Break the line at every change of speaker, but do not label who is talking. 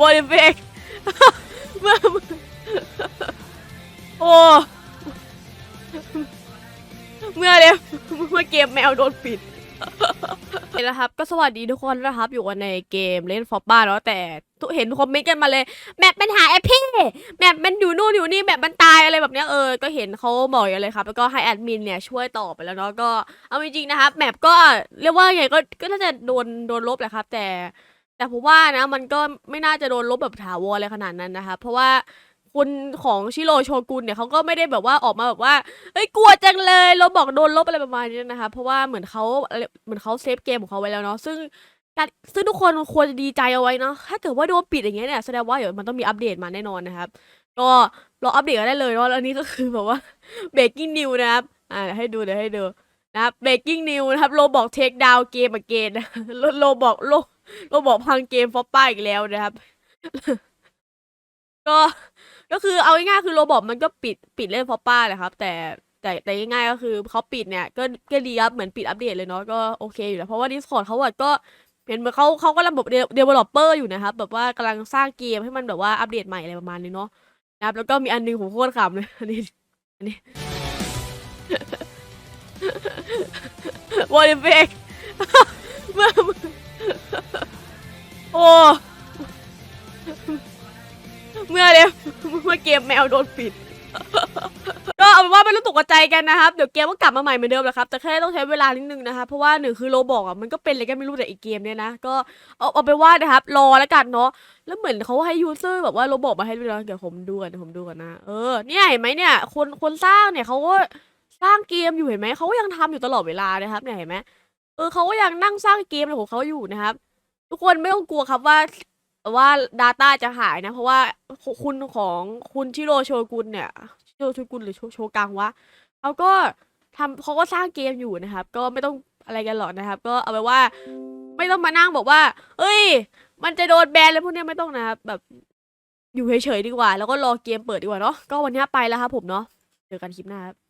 วอลเฟกเมื่อโอ้เมื่อเดี๋ยวเมื่อเกมแมวโดนปิดนแล้วครับ ก็สวัสดีทุกคนนะครับ อยู่กันในเกมเล่นฟอปบ้าเนาะแต่ทุกเห็นคอมเมนต์กันมาเลย แมปมันหายไอพี่แมปมันอยู่นู่นอยู่นี่แมปมันตายอะไรแบบเนี้ยเออ ก็เห็นเขาบอกอย่างเลยครับ แล้วก็ให้แอดมินเนี่ยช่วยตอบไปแล้วเนาะก็เอาจริงๆนะครับแมปก็เรียกว่าไงก็ก็น่าจะโดนโดนลบแหละครับ แต่ แต่ผมว่านะมันก็ไม่น่าจะโดนลบแบบถาวรอะไรขนาดนั้นนะครับเพราะว่าคุณของชิโรโชกุนเนี่ยเขาก็ไม่ได้แบบว่าออกมาแบบว่าเอ้ยกลัวจังเลยเราบอกโดนลบอะไรประมาณนี้นะคะ เพราะว่าเหมือนเขาเหมือนเขาเซฟเกมของเขาไว้แล้วเนาะซึ่งการซึ่งทุกคนควรจะดีใจเอาไว้เนาะถ้าเกิดว่าโดนปิดอย่างเงี้ยเนี่ยแสดงว่าเดี๋ยวมันต้องมีอัปเดตมาแน่นอนนะครับก็รออัปเดตกันได้เลยเนาะแล้วอันนี้ก็คือแบบว่า breaking news นะครับอ่าให้ดูเดี๋ยวให้ดูนะครับ breaking news นะครับโลบอกเทคดาวเกมเกนนะโลบอกโล โรบอกพังเกมฟอปป้าอีกแล้วนะครับ ก็ก็คือเอาง่ายๆคือโรบอกมันก็ปิดปิดเล่นฟอปป้าแหละครับ แต่แต่แต่ง่ายๆก็คือเขาปิดเนี่ย ก็ก็ดีครับเหมือนปิดอัปเดตเลยเนาะก็โอเคอยู่แล้วเพราะว่า Discord เขาอะก็เห็นเหมือนเขาเขาก็ระบบเดเวลลอปเปอร์อยู่นะครับ แบบว่ากำลังสร้างเกมให้มันแบบว่าอัปเดตใหม่อะไรประมาณนี้เนาะนะครับ แล้วก็มีอันหนึงผมโคตรขำเลยอันนี้อันนี้วอลเฟกเมื่อ โอ้เมื่อเดียวเมื่อเกมแมวโดนปิด ก็เอาเป็นว่าไม่ต้องตกใจกันนะครับ เดี๋ยวเกมก็กลับมาใหม่เหมือนเดิมแหละครับ แต่แค่ต้องใช้เวลานิดนึงนะครับเพราะว่าหนึ่งคือโลบอกอะมันก็เป็นอะไรกันไม่รู้แต่อีกเกมเนี่ยนะ ก็เอาเอาไปว่านะครับ รอแล้วกันเนาะ แล้วเหมือนเขาให้ยูเซอร์แบบว่าโลบอกมาให้ด้วยนะเดี๋ยวผมดูกันเดี๋ยวผมดูกันนะ เออ เนี่ยเห็นไหมเนี่ย คนคนสร้างเนี่ยเขาก็สร้างเกมอยู่เห็นไหม เขาก็ยังทำอยู่ตลอดเวลานะครับเนี่ยเห็นไหม ออเขาก็ยังนั่งสร้างเกมของเขาอยู่นะครับ ทุกคนไม่ต้องกลัวครับว่าว่า Data จะหายนะ เพราะว่าคุณของคุณชิโร่โชกุนเนี่ยชิโร่โชกุนหรือโชโชกังวะเขาก็ทำเขาก็สร้างเกมอยู่นะครับ ก็ไม่ต้องอะไรกันหรอกนะครับ ก็เอาไปว่าไม่ต้องมานั่งบอกว่า เอ้ย มันจะโดนแบนอะไรพวกเนี้ยไม่ต้องนะครับแบบอยู่เฉยๆดีกว่า แล้วก็รอเกมเปิดดีกว่าเนาะก็วันนี้ไปแล้วครับผมเนาะเจอกันคลิปหน้าครับ